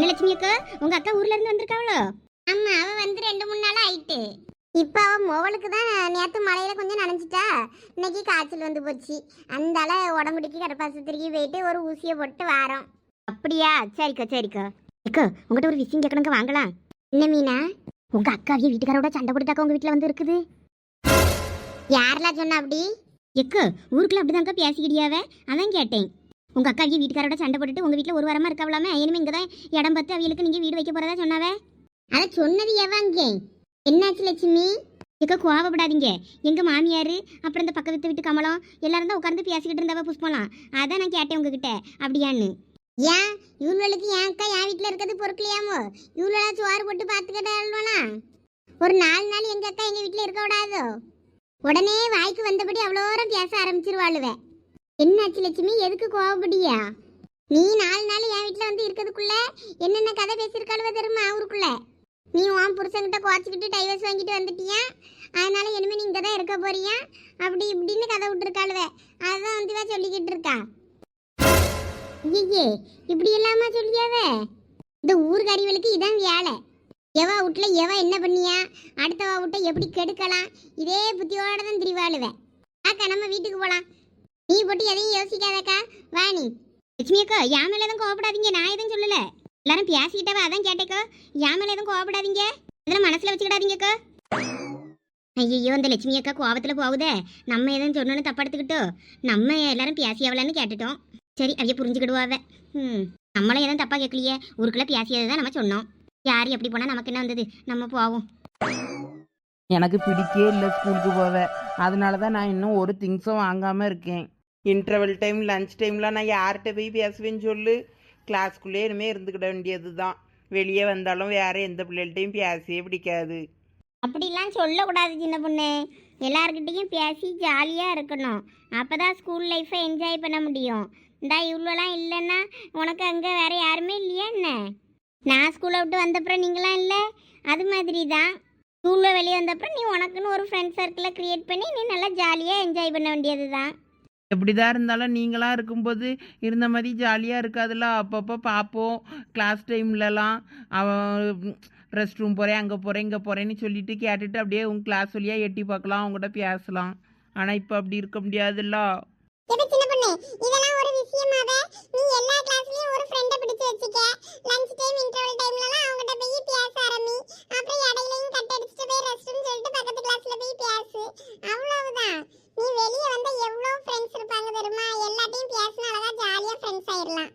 லட்சுமி அக்கா உங்க அக்கா ஊர்ல இருந்து வந்திருக்காவளோ? ஆமா அவ வந்து ரெண்டு மூணு நாள் ஆயிட்டு. இப்ப அவ மோவலுக்கு தான் நேத்து மழையில கொஞ்சம் நனைஞ்சிட்டா. இன்னைக்கு காய்ச்சல் வந்து போச்சு. அந்தால உடம்புடிக்கு கருப்பாசத்திரிக்கு போயிட்டு ஒரு ஊசியை போட்டு வாரோம். அப்படியா? சரிக்கா சரிக்கா. அக்கா உங்ககிட்ட ஒரு விஷயம் கேட்கணுங்க வாங்கலாம் என்ன மீனா? உங்க அக்காவிய வீட்டுக்காரோட சண்டை போட்டுட்டாக்கா உங்க வீட்டுல வந்து இருக்குது. யாரெல்லாம் சொன்னா அப்படி? எக்கு ஊருக்குள்ள அப்படிதாங்க பேசிக்கிடியாவே அதான் கேட்டேன். உங்க அக்காவிய வீட்டுக்காரோட சண்டை போட்டுட்டு உங்க வீட்டுல ஒரு வாரமா இருக்கவளாமே இனிமே இங்கதான் இடம் பார்த்து அவங்களுக்கு நீங்க வீடு வைக்க போறதா சொன்னாவே? அத சொன்னது எவாங்க என்னாச்சு லட்சுமி? எக்க கோவப்படாதீங்க. எங்க மாமியாரு அப்புறம் இந்த பக்கத்து வீட்டு கமலம் எல்லாரும் தான் உட்கார்ந்து பேசிக்கிட்டு இருந்தவ புஷ்பலாம் அதான் நான் கேட்டேன் உங்ககிட்ட. அப்படியான்னு. ஏன்? இவங்களுக்கு என் அக்கா என் வீட்டில் இருக்கிறது பொறுக்கலையாமோ? இவ்வளோ சோறு போட்டு பார்த்துக்கிட்டாள்வானா ஒரு நாலு நாள் எங்க அக்கா எங்க வீட்டில் இருக்க விடாதோ உடனே வாய்க்கு வந்தபடி அவ்வளோரம் பேச ஆரம்பிச்சிருவாளுவே. என்னாச்சு லட்சுமி? எதுக்கு கோவப்படியா? நீ நாலு நாள் என் வீட்டில் வந்து இருக்கிறதுக்குள்ள என்னென்ன கதை பேசியிருக்காளுவ தெரியுமா ஊருக்குள்ள? நீ உன் புருஷன்கிட்ட குறைச்சிக்கிட்டு டைவர்ஸ் வாங்கிட்டு வந்துட்டியா? அதனால இனிமே நீ இங்கே தான் இருக்க போறியா? அப்படி இப்படின்னு கதை விட்டுருக்காளுவ. அதான் வந்து தான் சொல்லிக்கிட்டு இருக்கா. ஐயே இப்படி இல்லாம சொல்லியாவே? இந்த ஊர்காரிகளுக்கு இதான் வேலை. எவா வீட்டில் எவா என்ன பண்ணியா? அடுத்தவா வீட்டை எப்படி கெடுக்கலாம்? இதே புத்தியோட தான் திரிவாளுவேன் ஆக்கா நம்ம வீட்டுக்கு போகலாம் நீ போட்டு எதையும் யோசிக்காதக்கா. வா நீ. லட்சுமி அக்கா என் மேல எதுவும் கோவப்படாதீங்க. நான் எதுவும் சொல்லல. எல்லாரும் பேசிக்கிட்டவா? அதான் கேட்டேக்கோ என் மேல எதுவும் கோவப்படாதீங்க. இதெல்லாம் மனசுல வச்சுக்கிடாதீங்கக்கோ ஐயோ இந்த லட்சுமி அக்கா கோவத்தில் போகுதே. நம்ம எதுவும் சொன்னோன்னு தப்பா எடுத்துக்கிட்டோ நம்ம எல்லாரும் பேசியாவலான்னு கேட்டுட்டோம். சரி அவைய புரிஞ்சுக்கிடுவாவ ம். நம்மளும் எதுவும் தப்பாக கேட்கலையே. ஊருக்குள்ளே பேசியது தான் நம்ம சொன்னோம். யார் எப்படி போனால் நமக்கு என்ன வந்தது? நம்ம போவோம். எனக்கு பிடிக்கே இல்லை ஸ்கூலுக்கு போவேன் அதனால தான் நான் இன்னும் ஒரு திங்ஸும் வாங்காமல் இருக்கேன். இன்டர்வல் டைம் லஞ்ச் டைம்லாம் நான் யார்கிட்ட போய் பேசுவேன்னு சொல்லு. கிளாஸ்க்குள்ளே இனிமேல் இருந்துக்கிட வேண்டியது தான் வெளியே வந்தாலும் வேறு எந்த பிள்ளைகள்ட்டையும் பேசவே பிடிக்காது. அப்படிலாம் சொல்லக்கூடாது சின்ன பொண்ணு. எல்லாருக்கிட்டேயும் பேசி ஜாலியாக இருக்கணும். அப்போ தான் ஸ்கூல் லைஃப்பை என்ஜாய் பண்ண முடியும். இந்தா இவ்வளோலாம் இல்லைன்னா உனக்கு அங்கே வேறு யாருமே இல்லையா என்ன? நான் ஸ்கூலை விட்டு வந்தப்புறம் நீங்களாம் இல்லை? அது மாதிரி தான் ஸ்கூலில் வெளியே வந்தப்புறம் நீ உனக்குன்னு ஒரு ஃப்ரெண்ட் சர்க்கிளை க்ரியேட் பண்ணி நீ நல்லா ஜாலியாக என்ஜாய் பண்ண வேண்டியது தான் எப்படிதான் இருந்தாலும் நீங்களாம் இருக்கும்போது இருந்த மாதிரி ஜாலியாக இருக்காதுல்ல? அப்பப்போ பார்ப்போம் கிளாஸ் டைம்லலாம் அவன் ரெஸ்ட் ரூம் போகிறேன் அங்கே போகிறேன் இங்கே போகிறேன்னு சொல்லிட்டு கேட்டுட்டு அப்படியே உங்கள் கிளாஸ் வழியாக எட்டி பார்க்கலாம் அவங்ககிட்ட பேசலாம். ஆனால் இப்போ அப்படி இருக்க முடியாதுல்ல? இதெல்லாம் ஒரு விஷயமாவே. நீ எல்லா கிளாஸ்லயும் ஒரு ஃப்ரெண்ட பிடிச்சு வச்சுக்க. லஞ்ச் டைம் இன்டர்வல் டைம்லலாம் அவங்ககிட்ட போய் பேச ஆரம்பி. அப்புறம் இடையிலையும் கட் போய் ரெஸ்ட்னு சொல்லிட்டு பக்கத்து கிளாஸ்ல போய் பேசு அவ்வளவுதான். நீ வெளிய வந்தா எவ்வளவு ஃப்ரெண்ட்ஸ் இருப்பாங்க தெரியுமா? எல்லாத்தையும் பேசினா அழகா ஜாலியா ஃப்ரெண்ட்ஸ் ஆயிடலாம்.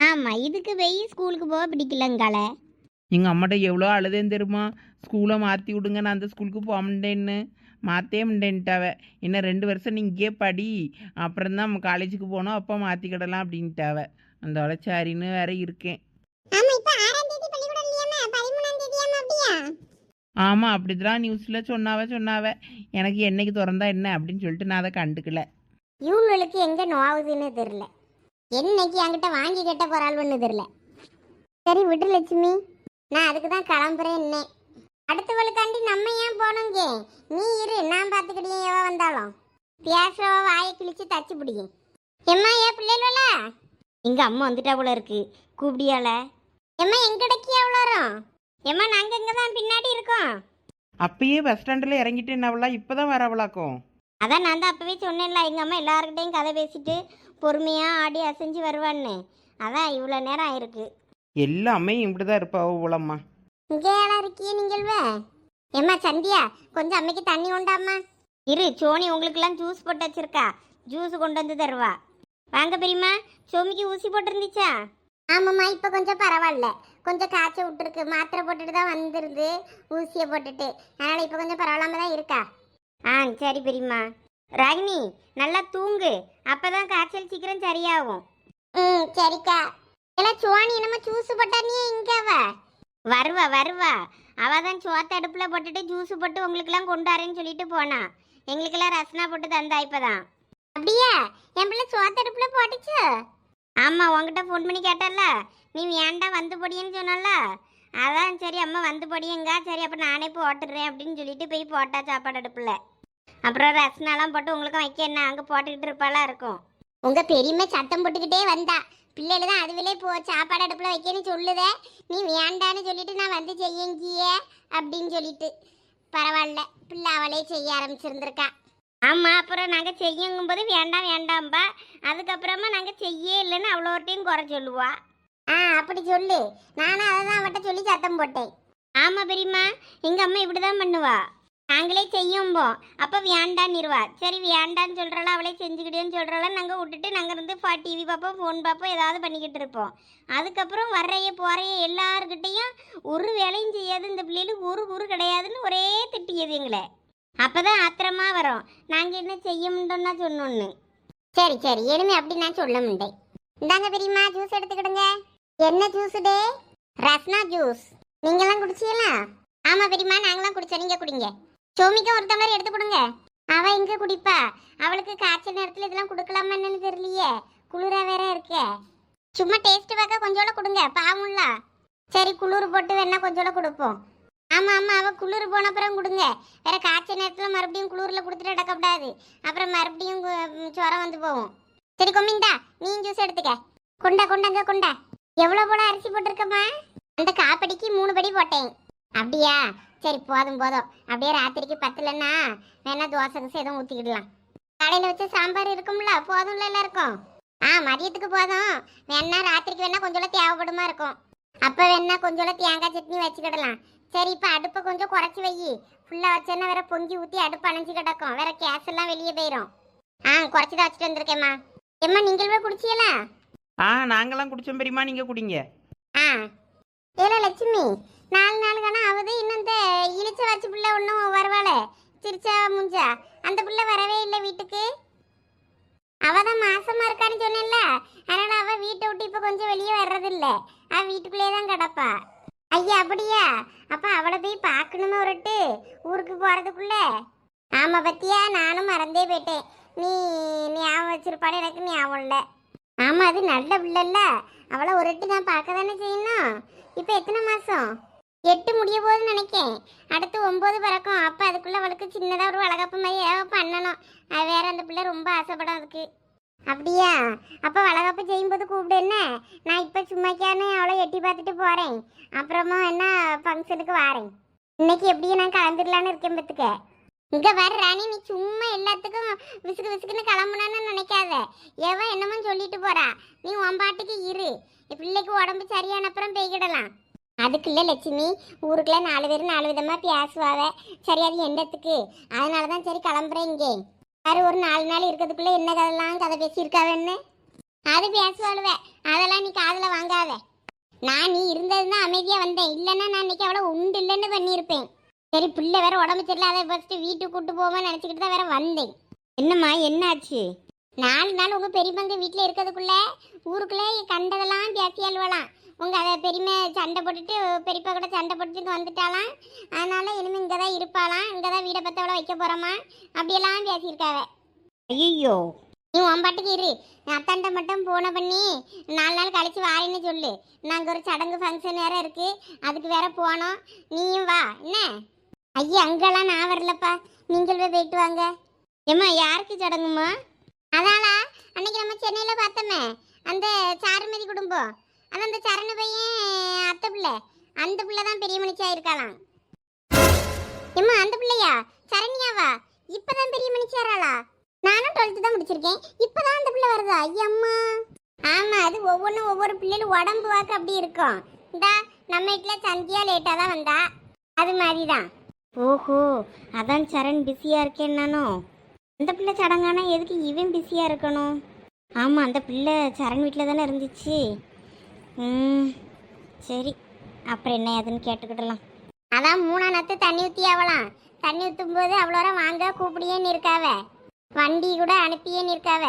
ஆமா இதுக்கு போய் ஸ்கூலுக்கு போக பிடிக்கலங்கால எங்கள் அம்மாட்ட எவ்வளோ அழுதேன்னு தெரியுமா? ஸ்கூலை மாற்றி விடுங்க நான் அந்த ஸ்கூலுக்கு போக முடியேன்னு மாற்றே முடியேன்ட்டாவ இன்னும் ரெண்டு வருஷம் நீ இங்கேயே படி. அப்புறம் தான் நம்ம காலேஜுக்கு போனோம் அப்போ மாற்றிக்கிடலாம் அப்படின்ட்டாவ. அந்த வளச்சாரின்னு வேற இருக்கேன். ஆமாம் அப்படிதான் நியூஸில் சொன்னாவ சொன்னாவ. எனக்கு என்னைக்கு திறந்தா என்ன அப்படின்னு சொல்லிட்டு நான் அதை கண்டுக்கல. இவங்களுக்கு எங்க நோவுதுன்னு தெரியல. என்னைக்கு என்கிட்ட வாங்கி கட்ட போறாள்னு தெரியல. சரி விடு லட்சுமி. நான் அதுக்கு தான் கிளம்புறேன் என்ன அடுத்தவளுக்காண்டி நம்ம ஏன் போனோங்க நீ இரு நான் பார்த்துக்கிட்டே எவ வந்தாலும். பேசுறவ வாயை கிழிச்சு தச்சு பிடிக்கும் எம்மா ஏன் பிள்ளைகள எங்க அம்மா வந்துட்டா போல இருக்கு. கூப்பிடியால? எம்மா எங்கடைக்கு எவ்வளோ வரும் எம்மா நான் பின்னாடி இருக்கோம். அப்பயே பஸ் ஸ்டாண்டில் இறங்கிட்டு என்னவளா இப்போ தான் வரவளாக்கும் அதான் நான் தான் அப்பவே சொன்னேன்ல எங்கள் அம்மா எல்லாருக்கிட்டையும் கதை பேசிட்டு பொறுமையாக ஆடி அசைஞ்சு வருவான்னு. அதான் இவ்வளோ நேரம் ஆயிருக்கு. எல்லாமே இப்படி தான் இருப்பாவோ போலம்மா இங்கே யாரா இருக்கியே நீங்கள்வே? ஏம்மா சந்தியா கொஞ்சம் அம்மைக்கு தண்ணி உண்டாம்மா? இரு சோனி உங்களுக்கெல்லாம் ஜூஸ் போட்டு வச்சிருக்கா. ஜூஸ் கொண்டு வந்து தருவா. வாங்க பெரியம்மா சோமிக்கு ஊசி போட்டிருந்துச்சா? ஆமாம்மா இப்போ கொஞ்சம் பரவாயில்ல. கொஞ்சம் காய்ச்ச விட்டுருக்கு. மாத்திரை போட்டுட்டு தான் வந்துருந்து ஊசியை போட்டுட்டு. அதனால் இப்போ கொஞ்சம் பரவாயில்லாம தான் இருக்கா? ஆ சரி பெரியம்மா. ராகினி நல்லா தூங்கு. அப்பதான் காய்ச்சல் சீக்கிரம் சரியாகும். ம் சரிக்கா. எல்லாம் சோனி என்னமா ஜூஸ் போட்டா நீ இங்க அவ வருவா வருவா. அவ தான் சோத்த அடுப்புல போட்டுட்டு ஜூஸ் போட்டு உங்களுக்கெல்லாம் கொண்டாரேன்னு சொல்லிட்டு போனா. எங்களுக்கெல்லாம் ரசனா போட்டு தந்தா இப்பதான். அப்படியா? என் பிள்ளை சோத்த அடுப்புல போட்டுச்சு? ஆமாம் உங்ககிட்ட ஃபோன் பண்ணி கேட்டல நீ ஏன்டா வந்து பொடியன்னு சொன்னல அதான் சரி அம்மா வந்து பொடியங்க. சரி அப்போ நானே போட்டுடுறேன் அப்படின்னு சொல்லிட்டு போய் போட்டா சாப்பாடு அடுப்புல. அப்புறம் ரசனாலாம் போட்டு உங்களுக்கு வைக்க என்ன? அங்கே போட்டுக்கிட்டு இருப்பாலாம் இருக்கும். உங்கள் பெரியம்மா சத்தம் போட்டுக்கிட்டே வந்தா. பிள்ளைகள் தான் அதுவிலே போ சாப்பாடு அடுப்பில் வைக்கன்னு சொல்லுதே. நீ வேண்டான்னு சொல்லிட்டு நான் வந்து செய்யங்கியே அப்படின்னு சொல்லிட்டு. பரவாயில்ல. பிள்ளை அவளே செய்ய ஆரம்பிச்சிருந்திருக்கா. ஆமாம் அப்புறம் நாங்கள் செய்யுங்கும் போது வேண்டாம் வேண்டாம்பா. அதுக்கப்புறமா நாங்கள் செய்ய இல்லைன்னு அவ்வளோட்டையும் குறை சொல்லுவா. ஆ அப்படி சொல்லு. நானும் அதை தான் அவட்ட சொல்லி சத்தம் போட்டேன். ஆமாம் பெரியம்மா. எங்கள் அம்மா இப்படி தான் பண்ணுவா. நாங்களே செய்யும்போம். அப்போ வேண்டான்னிருவா சரி வேண்டான்னு சொல்கிறாளா அவளே செஞ்சுக்கிட்டேன்னு சொல்கிறாளா நாங்கள் விட்டுட்டு நாங்கள் இருந்து ஃபா டிவி பார்ப்போம் ஃபோன் பார்ப்போம் ஏதாவது பண்ணிக்கிட்டு இருப்போம். அதுக்கப்புறம் வரைய போகிறைய எல்லாருக்கிட்டேயும் ஒரு வேலையும் செய்யாது. இந்த பிள்ளைகளுக்கு ஒரு குரு கிடையாதுன்னு ஒரே திட்டியது எங்களை. அப்பதான் ஆத்திரமா வரும். நாங்க என்ன செய்ய முடியும்னா சொன்னோன்னு. சரி சரி. இனிமே அப்படி நான் சொல்ல முடியேன் இந்தாங்க பெரியம்மா ஜூஸ் எடுத்துக்கிடுங்க. என்ன ஜூஸ் டே? ரஸ்னா ஜூஸ் நீங்களாம் குடிச்சீங்களா ஆமா பெரியம்மா நாங்களாம் குடிச்சோம். நீங்க குடிங்க. சோமிக்கா ஒரு டம்ளர் எடுத்து கொடுங்க. அவ எங்க குடிப்பா. அவளுக்கு காய்ச்சல் நேரத்துல இதெல்லாம் கொடுக்கலாமா என்னன்னு தெரியலையே. குளிரா வேற இருக்கே. சும்மா டேஸ்ட் பார்க்க கொஞ்சோட கொடுங்க. பாவம்ல. சரி குளிர் போட்டு வேணா கொஞ்சோட கொடுப்போம். ஆமா ஆமா அவள் குளிர் போன அப்புறம் கொடுங்க. வேற காய்ச்சல் நேரத்தில் மறுபடியும் குளிரில் கொடுத்துட்டு நடக்கப்படாது அப்புறம் மறுபடியும் கு- வந்து போகும். சரி கொம்மிந்தா நீ ஜூஸ் எடுத்துக்க. கொண்டா கொண்டாங்க கொண்டா. எவ்வளோ போல அரிசி போட்டிருக்கம்மா? அந்த காப்படிக்கு மூணு படி போட்டேன். அப்படியா? சரி போதும் போதும். அப்படியே ராத்திரிக்கு பத்தலன்னா வேணா தோசை கீசை எதுவும் ஊற்றிக்கிடலாம் கடையில் வச்ச சாம்பார் இருக்கும்ல போதும்ல எல்லாருக்கும்? ஆ மதியத்துக்கு போதும். வேணா ராத்திரிக்கு வேணா கொஞ்சம் தேவைப்படுமா இருக்கும். அப்போ வேணா கொஞ்சம் தேங்காய் சட்னி வச்சுக்கிடலாம். சரி இப்போ அடுப்பை கொஞ்சம் குறைச்சி வை. ஃபுல்லாக வச்சேன்னா வேற பொங்கி ஊற்றி அடுப்பு அணைஞ்சு கிடக்கும். வேற கேஸ் எல்லாம் வெளியே போயிடும் ஆ குறைச்சி தான் வச்சுட்டு வந்திருக்கேம்மா. எம்மா நீங்களே குடிச்சியலா? ஆ நாங்களாம் குடிச்சோம் பெரியம்மா. நீங்கள் குடிங்க. ஆ. ஏல லட்சுமி நாலு நாள் காணா ஆகுது? இன்னும் இந்த இழிச்ச வச்சு பிள்ளை ஒன்றும் வருவாளே? சிரிச்சா முஞ்சா? அந்த பிள்ளை வரவே இல்லை வீட்டுக்கு? அவ தான் மாசமா இருக்கான்னு சொன்னேன்ல. அதனால அவ வீட்டை விட்டு இப்போ கொஞ்சம் வெளியே வர்றதில்ல. அவ வீட்டுக்குள்ளேயே தான் கிடப்பா. ஐயா அப்படியா? அப்ப அவளை போய் பார்க்கணுமே ஒருட்டு ஊருக்கு போறதுக்குள்ள. ஆமா பத்தியா நானும் மறந்தே போயிட்டேன். நீ ஞாபகம் வச்சிருப்பாடு எனக்கு ஞாபகம் இல்லை. ஆமா அது நல்ல பிள்ளைல்ல. அவளை ஒருட்டு நான் பார்க்க தானே செய்யணும்? இப்போ எத்தனை மாசம்? எட்டு முடிய போகுதுன்னு நினைக்கேன். அடுத்து ஒம்பது பிறக்கும். அப்போ அதுக்குள்ள அவளுக்கு சின்னதாக ஒரு வளகப்பு மாதிரி ஏதாவது பண்ணணும். அது வேற அந்த பிள்ளை ரொம்ப ஆசைப்படும் அதுக்கு. அப்படியா? அப்போ வளகாப்பு செய்யும்போது கூப்பிடு என்ன? நான் இப்போ சும்மாக்கானு அவளை எட்டி பார்த்துட்டு போகிறேன் அப்புறமா என்ன ஃபங்க்ஷனுக்கு வாரேன். இன்னைக்கு எப்படியும் நான் கலந்துடலான்னு இருக்கேன் பத்துக்க இங்கே வர ராணி நீ சும்மா எல்லாத்துக்கும் விசுக்கு விசுக்குன்னு கிளம்புனான்னு நினைக்காத. எவன் என்னமோ சொல்லிட்டு போறா. நீ உன் பாட்டுக்கு இரு. பிள்ளைக்கு உடம்பு சரியான அப்புறம் பெய்கிடலாம் அதுக்கு இல்லை லட்சுமி ஊருக்குள்ள நாலு பேர் நாலு விதமாக பேசுவாவ. சரி அது என்னத்துக்கு? அதனால தான் சரி கிளம்புறேன் இங்கே. வேறு ஒரு நாலு நாள் இருக்கிறதுக்குள்ள என்ன கதெல்லாம் கதை பேசியிருக்காவன்னு? அது பேசுவாளுவே. அதெல்லாம் நீ காதில் வாங்காத. நான் நீ இருந்ததுன்னா அமைதியாக வந்தேன். இல்லைன்னா நான் இன்னைக்கு அவ்வளோ உண்டு இல்லைன்னு பண்ணியிருப்பேன். சரி பிள்ளை வேற உடம்பு சரியில்லை. அதை ஃபஸ்ட்டு வீட்டுக்கு கூட்டு போவோம்னு நினச்சிக்கிட்டு தான் வேற வந்தேன். என்னம்மா என்னாச்சு? நாலு நாள் உங்கள் பெரியப்பங்க வீட்டில் இருக்கிறதுக்குள்ள ஊருக்குள்ளே கண்டதெல்லாம் பேசி அழுவலாம் உங்க அதை பெரியமை சண்டை போட்டுட்டு பெரியப்பா கூட சண்டை போட்டுட்டு வந்துட்டாலாம் அதனால இனிமே இங்கே தான் இருப்பாளாம். இங்கே தான் வீடை பத்தவளை வைக்க போறோமா? அப்படியெல்லாம் பேசியிருக்காவ. ஐயோ நீ உன் பாட்டுக்கு இரு. அத்தாண்ட மட்டும் போன பண்ணி நாலு நாள் கழிச்சு வாரேன்னு சொல்லு. நாங்கள் ஒரு சடங்கு ஃபங்க்ஷன் வேற இருக்கு. அதுக்கு வேற போனோம். நீயும் வா. என்ன? ஐயா அங்கெல்லாம் நான் வரலப்பா. நீங்கள் போய் போயிட்டு வாங்க. ஏம்மா யாருக்கு சடங்குமா அதாளா? அன்னைக்கு நம்ம சென்னையில் பார்த்தோமே. அந்த சாருமதி குடும்பம். அது அந்த சரண பையன் அத்தை பிள்ளை. அந்த பிள்ளை தான் பெரிய மனுஷியா இருக்காளாம். எம்மா அந்த பிள்ளையா? சரண்யாவா? இப்பதான் பெரிய மனுஷியாராளா நானும் டுவெல்த்து தான் முடிச்சிருக்கேன். இப்பதான் அந்த பிள்ளை வருதா? ஐயம்மா. ஆமா அது ஒவ்வொன்றும் ஒவ்வொரு பிள்ளைகளும் உடம்பு வாக்கு அப்படி இருக்கும். இந்தா நம்ம வீட்டில் சந்தியா லேட்டாக தான் வந்தா. அது மாதிரி தான் ஓஹோ அதான் சரண் பிஸியாக இருக்கேன் நானும் அந்த பிள்ளை சடங்கானா எதுக்கு இவன் பிஸியாக இருக்கணும்? ஆமாம் அந்த பிள்ளை சரண் வீட்டில் தானே இருந்துச்சு. ம் சரி. அப்புறம் என்ன ஏதுன்னு கேட்டுக்கிடலாம். அதான் மூணா நத்து தண்ணி ஊற்றி ஆகலாம் தண்ணி ஊற்றும் போது அவ்வளோ வாங்க கூப்பிடியே இருக்காவ. வண்டி கூட அனுப்பியேன்னு இருக்காவ.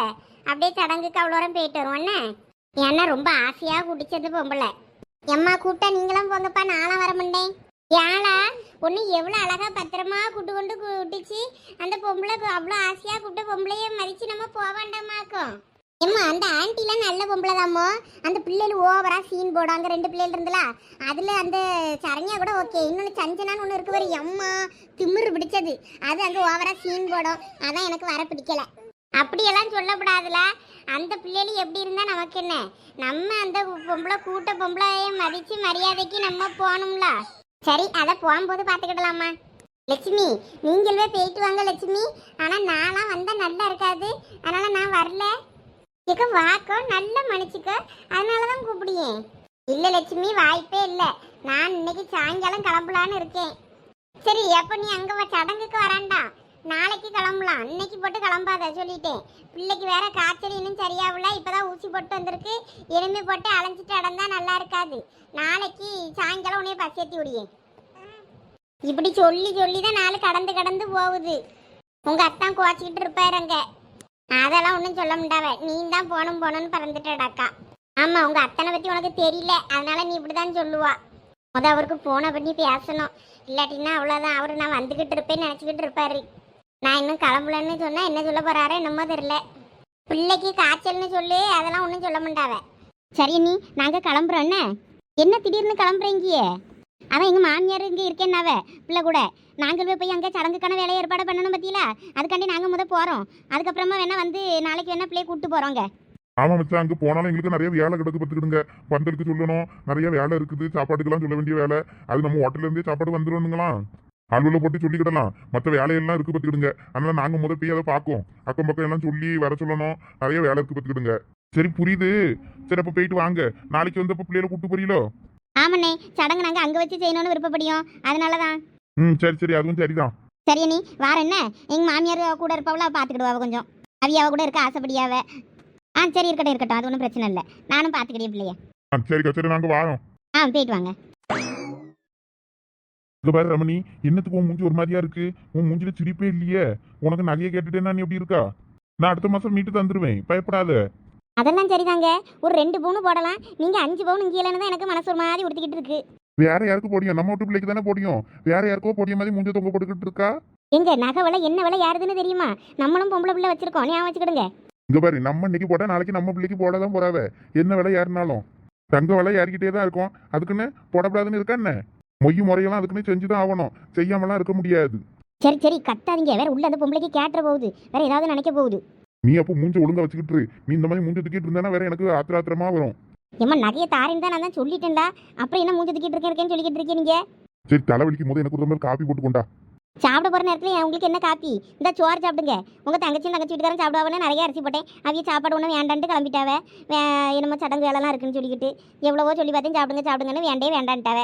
அப்படியே சடங்குக்கு அவ்வளோ போயிட்டு வருவோம். என்ன? ஏன்னா ரொம்ப ஆசையாக குடிச்சது பொம்பளை. எம்மா கூப்பிட்டா நீங்களும் போங்கப்பா நானும் வர மாட்டேன். ஏழா ஒன்று எவ்வளோ அழகா பத்திரமா கூட்டு கொண்டு கூட்டிச்சு அந்த பொம்பளை அவ்வளோ ஆசையாக கூப்பிட்டு பொம்பளைய மதிச்சு நம்ம போக வேண்டாமாக்கும். ஏம்மா அந்த ஆண்டிலாம் நல்ல பொம்பளை தாமோ அந்த பிள்ளைகள் ஓவரா சீன் போடும் அங்கே ரெண்டு பிள்ளைகள் இருந்தல. அதில் அந்த சரண்யா கூட ஓகே இன்னொன்று சஞ்சனான்னு ஒன்று இருக்கு வரை எம்மா திமிரு பிடிச்சது. அது அங்கே ஓவரா சீன் போடும். அதான் எனக்கு வர பிடிக்கல. அப்படியெல்லாம் சொல்லக்கூடாதுல. அந்த பிள்ளைகள் எப்படி இருந்தால் நமக்கு என்ன? நம்ம அந்த பொம்பளை கூட்ட பொம்பளையை மதித்து மரியாதைக்கு நம்ம போகணும்ல. சரி அதை போகும்போது பார்த்துக்கிடலாமா? லட்சுமி நீங்களே போயிட்டு வாங்க லட்சுமி. ஆனால் நான்லாம் வந்தால் நல்லா இருக்காது. அதனால் நான் வரல. இக்க வாக்கோ நல்ல மனுச்சுக்கோ அதனாலதான் கூப்பிடியேன் இல்ல லட்சுமி வாய்ப்பே இல்ல. நான் இன்னைக்கு சாயங்காலம் கிளம்பலான்னு இருக்கேன். சரி எப்போ நீ அங்க சடங்குக்கு வராண்டா? நாளைக்கு கிளம்பலாம். இன்னைக்கு போட்டு கிளம்பாத சொல்லிட்டேன். பிள்ளைக்கு வேற காய்ச்சல் இன்னும் சரியாகல. இப்பதான் ஊசி போட்டு வந்திருக்கு. எலும்பி போட்டு அலைஞ்சிட்டு அடந்தா நல்லா இருக்காது. நாளைக்கு சாயங்காலம் உன்னைய பசேத்தி விடியேன் இப்படி சொல்லி சொல்லி தான் நாள் கடந்து கடந்து போகுது. உங்க அத்தான் குவாச்சிக்கிட்டு இருப்பாரு அங்கே. அதெல்லாம் ஒன்றும் சொல்ல முடியாவ நீ தான் போகணும் போகணும்னு பறந்துட்டடாக்கா. ஆமாம் உங்கள் அத்தனை பற்றி உனக்கு தெரியல. அதனால நீ இப்படிதான் சொல்லுவா. முத அவருக்கு போன பண்ணி பேசணும். இல்லாட்டின்னா அவ்வளோதான் அவர் நான் வந்துக்கிட்டு இருப்பேன்னு நினச்சிக்கிட்டு இருப்பாரு. நான் இன்னும் கிளம்பலன்னு சொன்னால் என்ன சொல்ல போகிறாரு என்னமோ தெரில பிள்ளைக்கு காய்ச்சல்னு சொல்லு அதெல்லாம் ஒன்றும் சொல்ல மாட்டாவ சரி நீ நாங்கள் கிளம்புறோன்னே என்ன? என்ன திடீர்னு கிளம்புறீங்கியே அவன் எங்க மாமியார் இருக்கேன்னு இருக்கேன்னாவ? பிள்ளை கூட. நாங்கள் போய் அங்கே சடங்குக்கான வேலையை ஏற்பாடு பண்ணணும் பத்தியில? அதுக்காண்டி நாங்கள் முத போகிறோம் அதுக்கப்புறமா வேணா வந்து நாளைக்கு வேணா பிள்ளைய கூப்பிட்டு போகிறோங்க ஆமாம் மச்சான் அங்கே போனாலும் எங்களுக்கு நிறைய வேலை கிடக்கு பார்த்துக்கிடுங்க. பந்தலுக்கு சொல்லணும். நிறைய வேலை இருக்குது. சாப்பாட்டுக்கெல்லாம் சொல்ல வேண்டிய வேலை. அது நம்ம ஹோட்டல்லேருந்தே சாப்பாடு வந்துடணுங்களாம் அலுவலில் போட்டு சொல்லிக்கிடலாம். மற்ற வேலையெல்லாம் இருக்குது பார்த்துக்கிடுங்க. அதனால் நாங்க முதல் போய் அதை பார்க்கும். அக்கம் பக்கம் எல்லாம் சொல்லி வர சொல்லணும். நிறைய வேலை இருக்கு பார்த்துக்கிடுங்க. சரி புரியுது. சரி அப்போ போயிட்டு வாங்க. நாளைக்கு வந்து அப்ப பிள்ளைகளை கூப்பிட்டு போறீங்களோ? ஆமாண்ணே சடங்கு நாங்கள் அங்கே வச்சு செய்யணும்னு விருப்பப்படியோம். அதனால தான் ம் சரி சரி அதுவும் சரிதான். சரி நீ வார என்ன? எங்கள் மாமியார் கூட இருப்பவள பார்த்துக்கிடுவா கொஞ்சம். அவியாவ கூட இருக்க ஆசைப்படியாவ ஆ சரி இருக்கட்டும் இருக்கட்டும் அது ஒன்றும் பிரச்சனை இல்லை. நானும் பார்த்துக்கிட்டே பிள்ளைய. ஆ சரிக்கா சரி நாங்க வாரோம். ஆ போயிட்டு வாங்க. இங்க பாரு ரமணி என்னத்துக்கு உன் மூஞ்சி ஒரு மாதிரியா இருக்கு? உன் மூஞ்சில சிரிப்பே இல்லையே. உனக்கு நகையை கேட்டுட்டேன்னா நீ எப்படி இருக்கா? நான் அடுத்த மாசம் மீட்டு தந்துருவேன். பயப்படாத. அதெல்லாம் சரிதாங்க. ஒரு ரெண்டு பவுனு போடலாம். நீங்கள் அஞ்சு பவுன் இங்கே தான் எனக்கு மனசு ஒரு மாதிரி உடுத்திக்கிட்டு இருக்கு. வேற யாருக்கு போடியும்? நம்ம வீட்டு பிள்ளைக்கு தானே போடியும். வேற யாருக்கோ போடிய மாதிரி மூஞ்ச தொங்க போட்டுக்கிட்டு இருக்கா? எங்க நகை விலை என்ன விலை யாருதுன்னு தெரியுமா? நம்மளும் பொம்பளை பிள்ளை வச்சிருக்கோம். ஞாபகம் வச்சுக்கிடுங்க. இங்க பாரு நம்ம இன்னைக்கு போட்டா நாளைக்கு நம்ம பிள்ளைக்கு போட தான் போறாவ. என்ன விலை ஏறினாலும் தங்க விலை ஏறிக்கிட்டே தான் இருக்கும். அதுக்குன்னு போடக்கூடாதுன்னு இருக்கா என்ன? மொய் முறையெல்லாம் அதுக்குன்னு செஞ்சுதான் ஆகணும். செய்யாமலாம் இருக்க முடியாது. சரி சரி கத்தாதீங்க. வேற உள்ள அந்த பொம்பளைக்கு கேட்டுற போகுது. வேற ஏதாவது நினைக்க போகுது. நீ அப்போ மூஞ்ச ஒழுங்கா வச்சுக்கிட்டு இரு. நீ இந்த மாதிரி மூஞ்ச தூக்கிட்டு இருந்தா வேற எனக்கு ஆத்திர ஆத்திரமா வரும். ஏம்மா நகையை தாரேன்னு தான் நான் தான் சொல்லிட்டேன்டா. அப்புறம் என்ன மூஞ்சி தூக்கிட்டு இருக்கேன் இருக்கேன்னு சொல்லிக்கிட்டு இருக்கீங்க நீங்க? சரி தலைவலிக்கும் போது எனக்கு ஒரு மாதிரி காப்பி போட்டு கொண்டா. சாப்பிட போற நேரத்துல உங்களுக்கு என்ன காப்பி? இந்த சோறு சாப்பிடுங்க. உங்க தங்கச்சியும் தங்கச்சி வீட்டுக்காரன் சாப்பிடுவாங்கன்னு நிறைய அரிசி போட்டேன். அவிய சாப்பாடு ஒன்றும் வேண்டான்ட்டு கிளம்பிட்டாவ. என்னமோ சடங்கு வேலைலாம் இருக்குன்னு சொல்லிக்கிட்டு எவ்வளவோ சொல்லி பார்த்தேன் சாப்பிடுங்க சாப்பிடுங்கன்னு வேண்டே வேண்டான்ட்டாவ.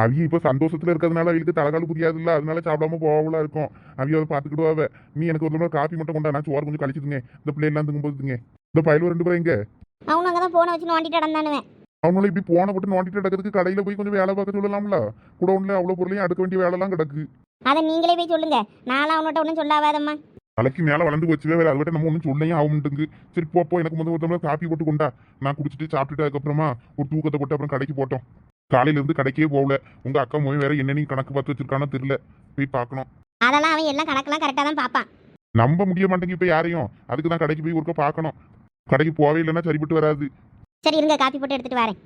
அவிய இப்ப சந்தோஷத்துல இருக்கிறதுனால அவங்களுக்கு தலைகால் புரியாதுல்ல. அதனால சாப்பிடாம போகலாம் இருக்கும். அவிய அதை பாத்துக்கிடுவாவ நீ எனக்கு ஒரு தடவை காப்பி மட்டும் கொண்டா நான் சோறு கொஞ்சம் கழிச்சுதுங்க இந்த பிள்ளை எல்லாம் தூங்கும்போதுங்க இந்த பயலு ரெண்டு பேரும் எங்க? அவனும் அங்கே தான் போனை வச்சு நோண்டிட்டு நடந்தானுவேன். அவனால இப்படி போன போட்டு நோண்டிட்டு கிடக்கிறதுக்கு கடையில போய் கொஞ்சம் வேலை பார்க்க சொல்லலாம்ல? கூட ஒண்ணுல அவ்வளவு பொருளையும் அடுக்க வேண்டிய வேலைலாம் கிடக்கு. அதை நீங்களே போய் சொல்லுங்க. நானும் அவன்கிட்ட ஒன்றும் சொல்லாவாதம்மா. தலைக்கு மேல வளர்ந்து போச்சு வேற அதை விட நம்ம ஒன்றும் சொல்லையும் ஆகும்ட்டுங்க. சரி போ போ. எனக்கு முதல் ஒரு தடவை காப்பி போட்டு கொண்டா. நான் குடிச்சிட்டு சாப்பிட்டுட்டு அதுக்கப்புறமா ஒரு தூக்கத்தை போட்டு அப்புறம் கடைக்கு போட்டோம். காலையில இருந்து கடைக்கே போகல. உங்க அக்கா மொழி வேற என்ன நீ கணக்கு பார்த்து வச்சிருக்கானோ தெரியல. போய் பார்க்கணும். அதெல்லாம் அவன் எல்லாம் கணக்கெல்லாம் கரெக்டாக தான் பார்ப்பான். நம்ப முடிய மாட்டேங்க இப்ப யாரையும். அதுக்கு தான் கடைக்கு போய் ஒருக்க பார்க்கணும். கடைக்கு போவே இல்லைன்னா சரிப்பட்டு வராது. சரி இருங்க காப்பி போட்டு எடுத்துட்டு வரேன்.